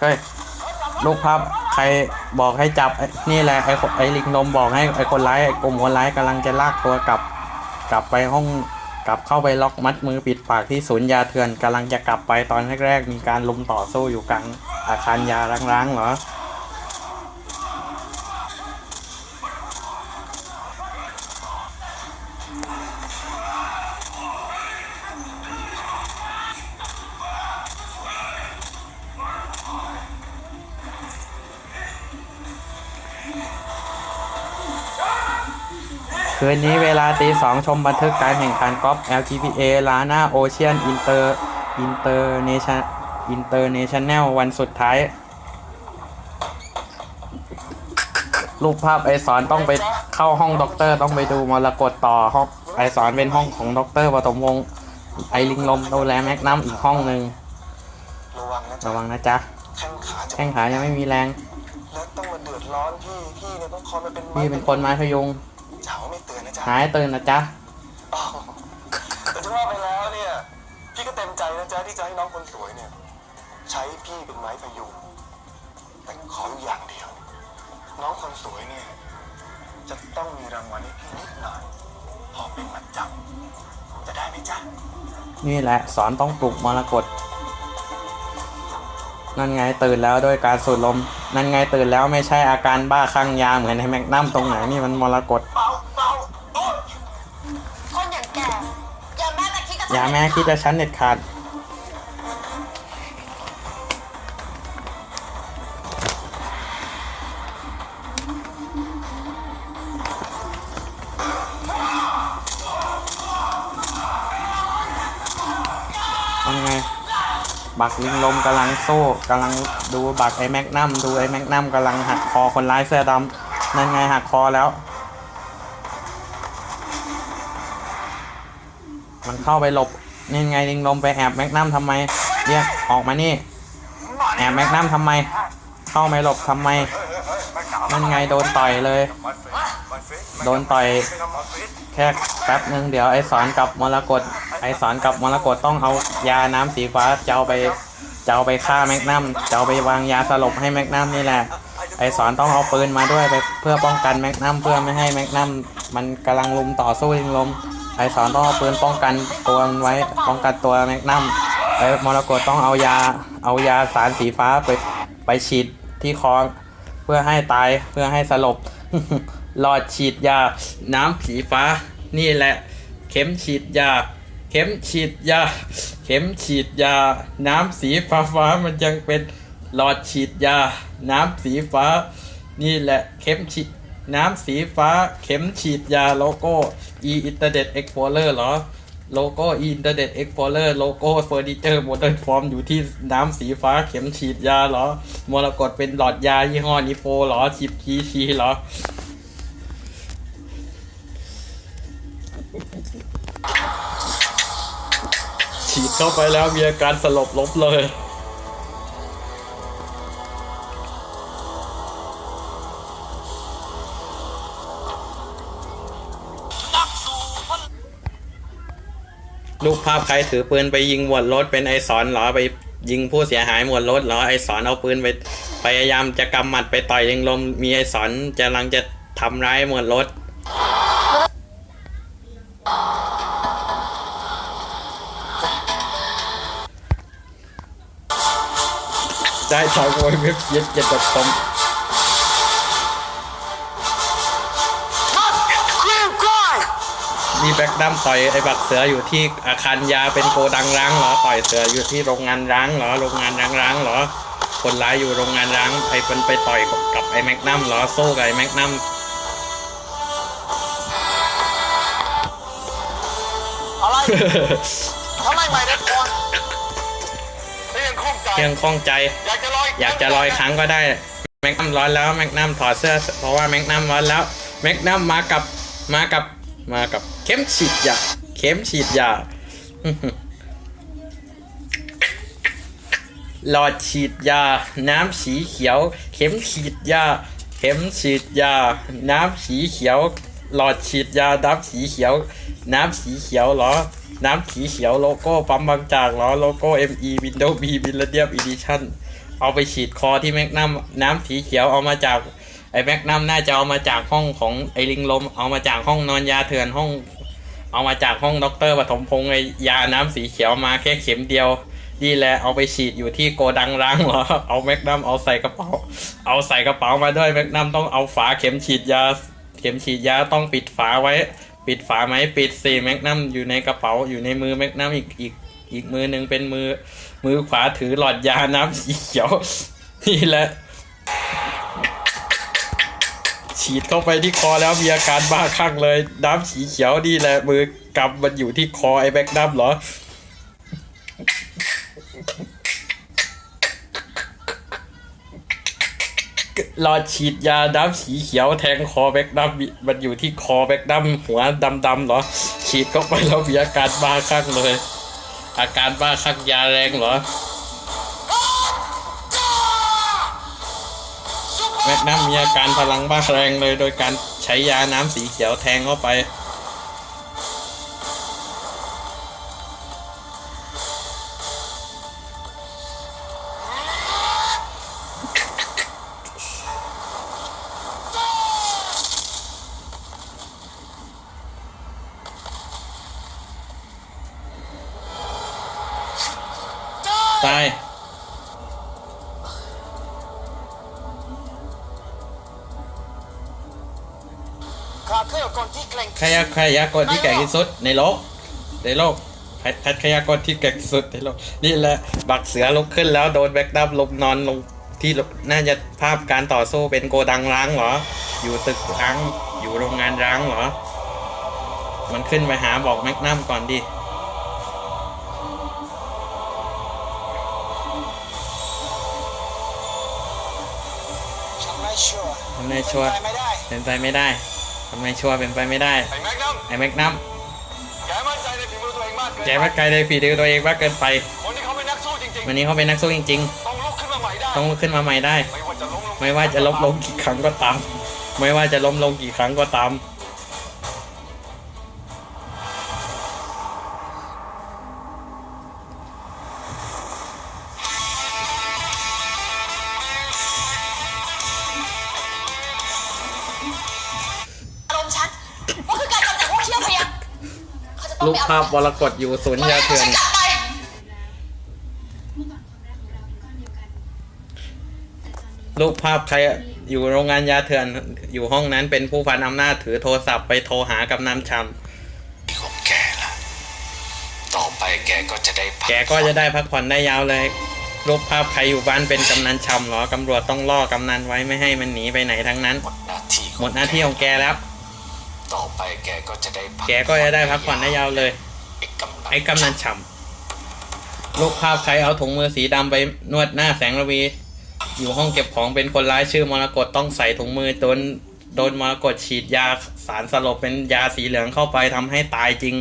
เฮ้ยลูกพับใครบอกให้จับไอ้นี่แหละไอ้คนไอ้ลิงนมบอกให้ไอ้คนร้ายไอ้กลุ่มคนร้ายกำลังจะลากตัวกลับ กลับไปห้องกลับเข้าไปล็อกมัดมือปิดปากที่ศูนย์ยาเถื่อนกำลังจะกลับไปตอนแรกๆมีการลุมต่อสู้อยู่กลางอาคารยาร้างๆเหรอ คืนนี้เวลาตีสองชมบันทึกการแข่งขันกอล์ฟ LGPA ลานาโอเชียนอินเตอร์อินเตอร์เนชั่นอินเตอร์เนชั่นแนลวันสุดท้าย รูปภาพไอสอนต้องไปเข้าห้องด็อกเตอร์ต้องไปดูมรกตต่อห้องไอสอนเป็นห้องของด็อกเตอร์ปฐมวงศ์ไอลิงลมดูแลแมกนัมอีกห้องหนึ่งระวังนะจ๊ะระวังนะจ๊ะแข้งขาจะแข้งขายังไม่มีแรงแล้วต้องมาเดือดร้อนพี่พี่เนี่ยต้องคอยมาเป็นไม้พี่เป็นคนไม้พยุงเจ้า ไม่เตือนนะจ๊ะหายตื่นนะจ๊ะอ้าวแต่จะว่าไปแล้วเนี่ย พี่ก็เต็มใจนะจ๊ะที่จะให้น้องคนสวยเนี่ย ใช้พี่เป็นไม้พยุงแต่ขออยู่อย่างเดียว น้องคนสวยเนี่ย จะต้องมีรางวัลให้พี่นิดหน่อยพอเป็นมัดจำจะได้ไหมจ๊ะนี่แหละ สอนต้องปลุกมรกตนั่นไงตื่นแล้วด้วยการสูดลม นั่นไงตื่นแล้วไม่ใช่อาการบ้าคลั่งยาเหมือนในแมกนัมตรงไหนนี่มันมรกตเบาเบา อย่าแม่คิดจะชั้นเด็ดขาดทำไง บักลิงลมกำลังโซ่กำลังดูบักไอแมกนัมดูไอแมกนัมกำลังหักคอคนร้ายเสื้อดำนั่นไงหักคอแล้ว มันเข้าไปหลบนี่ไงลิงลมไปแอบแมกนัมทำไมเรียกออกมานี่ แอบแมกนัมทำไม เข้าไม่หลบทำไมนั่นไงโดนต่อยเลย โดนต่อยแค่แป๊บนึงเดี๋ยวไอสอนกับมรกตไอสอนกับมรกตต้องเอายาน้ำสีฟ้าจะเอาไปจะเอาไปฆ่าแมกนัมจะเอาไปวางยาสลบให้แมกนัมนี่แหละ ไอสอนต้องเอาปืนมาด้วยไปเพื่อป้องกันแมกนัมเพื่อไม่ให้แมกนัมมันกำลังลุมต่อสู้ยิงลม ไอสอนต้องเอาปืนป้องกันตัวมันไว้ ป้องกันตัวแมกนัมไอมรกตต้องเอายา เอายาสารสีฟ้าไปไปฉีดที่คอเพื่อให้ตายเพื่อให้สลบ หลอดฉีดยา น้ำสีฟ้า นี่แหละ เข็มฉีดยา เข็มฉีดยา เข็มฉีดยา น้ำสีฟ้าฟ้ามันยังเป็นหลอดฉีดยา น้ำสีฟ้า นี่แหละ เข็มฉีด น้ำสีฟ้าเข็มฉีดยาโลโก้ e Internet Explorer เหรอ โลโก้ e Internet Explorer โลโก้เฟอร์นิเจอร์โมเดิร์นฟอร์มอยู่ที่น้ำสีฟ้าเข็มฉีดยาเหรอมรกตเป็นหลอดยายี่ห้อนิโฟเหรอชิปทีชีเหรอฉีดเข้าไปแล้วมีอาการสลบลบเลย ภาพใครถือปืนไปยิงหมวดรถเป็นไอสอนเหรอไปยิงผู้เสียหายหมวดรถเหรอไอสอนเอาปืนไปพยายามจะกำหมัดไปต่อยยิงลมมีไอสอนกำลังจะทำร้ายหมวดรถได้ทางเว็บเย็ดเจ็ดคอม มีแบ็กดัมต่อยไอ้บักเสืออยู่ที่อาคารยาเป็นโกดังร้างเหรอต่อยเสืออยู่ที่โรงงานร้างเหรอโรงงานร้างร้างเหรอคนร้ายอยู่โรงงานร้างไอ้เป็นไปต่อยกับไอ้แมกนัมเหรอโซ่กับไอ้แมกนัมอะไรทำไมใหม่ได้ก่อนเรื่องข้องใจยังคล่องใจ อยากจะลอยอยากจะลอยครั้งก็ได้แมกนัมร้อนแล้วแมกนัมถอดเสื้อเพราะว่าแมกนัมร้อนแล้วแมกนัมมากับมากับ มากับเข็มฉีดยาเข็มฉีดยาหลอดฉีดยา น้ำสีเขียว เข็มฉีดยา เข็มฉีดยา น้ำสีเขียว หลอดฉีดยา น้ำสีเขียว น้ำสีเขียวเหรอ น้ำสีเขียวโลโก้ปั๊มบางจากเหรอโลโก้ ME Windows B Millennium Edition เอาไปฉีดคอที่แมกนัมน้ำสีเขียวเอามาจาก ไอ้แมกนัมน่าจะเอามาจากห้องของไอ้ลิงลม เอามาจากห้องนอนยาเถื่อนห้อง เอามาจากห้องด็อกเตอร์ปฐมพงษ์ไอ้ยาน้ำสีเขียวมาแค่เข็มเดียวนี่แหละเอาไปฉีดอยู่ที่โกดังร้างเหรอ เอาแมกนัมเอาใส่กระเป๋า เอาใส่กระเป๋ามาด้วยแมกนัมต้องเอาฝาเข็มฉีดยา เข็มฉีดยาต้องปิดฝาไว้ ปิดฝาไหมปิดสิแมกนัมอยู่ในกระเป๋าอยู่ในมือแมกนัมอีกอีกอีกมือหนึ่งเป็นมือ มือขวาถือหลอดยาน้ำสีเขียวนี่แหละ ฉีดเข้าไปที่คอแล้วมีอาการบ้าคลั่งเลย น้ำสีเขียวนี่แหละมือกำมันอยู่ที่คอไอ้แบกนัมเหรอหลอฉีดยาน้ำสีเขียวแทงคอแบกนัมมันอยู่ที่คอแบกนัมหัวดำๆเหรอ ฉีดเข้าไปแล้วมีอาการบ้าคลั่งเลย อาการบ้าคลั่งยาแรงเหรอ แมกนัมมีอาการพลังบ้าแรงเลย โดยการใช้ยาน้ำสีเขียวแทงเข้าไป ตาย ขยะขยากรที่แก่ที่สุดในโลกในโลกแพทขยากรที่แก่ที่สุดในโลกนี่แหละบักเสือลุกขึ้นแล้วโดนแบกดับลงนอนลงที่น่าจะภาพการต่อสู้เป็นโกดังร้างเหรอ อยู่ตึกร้างอยู่โรงงานร้างเหรอ มันขึ้นไปหาบอกแมกนัมก่อนดิฉันไม่เชื่อทำไมชัวร์ไปไม่ได้เป็นไปไม่ได้ ทำไมชัวร์เป็นไปไม่ได้ ไอ้แม็กนัมไอ้แมกนัมแกมั่นใจในฝีมือตัวเองมากเกินแกว่าไกลเลยฝีมือตัวเองมากเกินไปคนที่เขาเป็นนักสู้จริงวันนี้เขาเป็นนักสู้จริง ๆ ต้องลุกขึ้นมาใหม่ได้ ๆ ต้องลุกขึ้นมาใหม่ได้ ไม่ว่าจะล้มลงไม่ว่าจะล้มลงกี่ครั้งก็ตาม ไม่ว่าจะล้มลงกี่ครั้งก็ตาม รูปไปเอาภาพวรกฏอยู่ศูนย์ไม่ยาให้เถื่อนฉันกลับไปรูปภาพใครอยู่โรงงานยาเถื่อนอยู่ห้องนั้นเป็นผู้พันอำนาจถือโทรศัพท์ไปโทรหากำนันชของแกล่ะต่อไปแกก็จะได้พัำแกก็จะได้พักผ่อนได้ยาวเลย รูปภาพใครอยู่บ้านเป็นกำนันชำเหรอกำรวจต้องล่อกำนันไว้ไม่ให้มันหนีไปไหนทั้งนั้น หมดหน้าที่หมดหน้าที่ของแกแล้ว ต่อไปแกก็จะได้พัแกก็จะได้พักผ่อนได้ยาวเลย ไอ้กำนันไอ้กำนันฉ่ำรูปภาพใครเอาถุงมือสีดำไปนวดหน้าแสงระวี อยู่ห้องเก็บของเป็นคนร้ายชื่อมรกตต้องใส่ถุงมือโดนโดนมรกตฉีดยาสารสลบเป็นยาสีเหลืองเข้าไปทำให้ตายจริง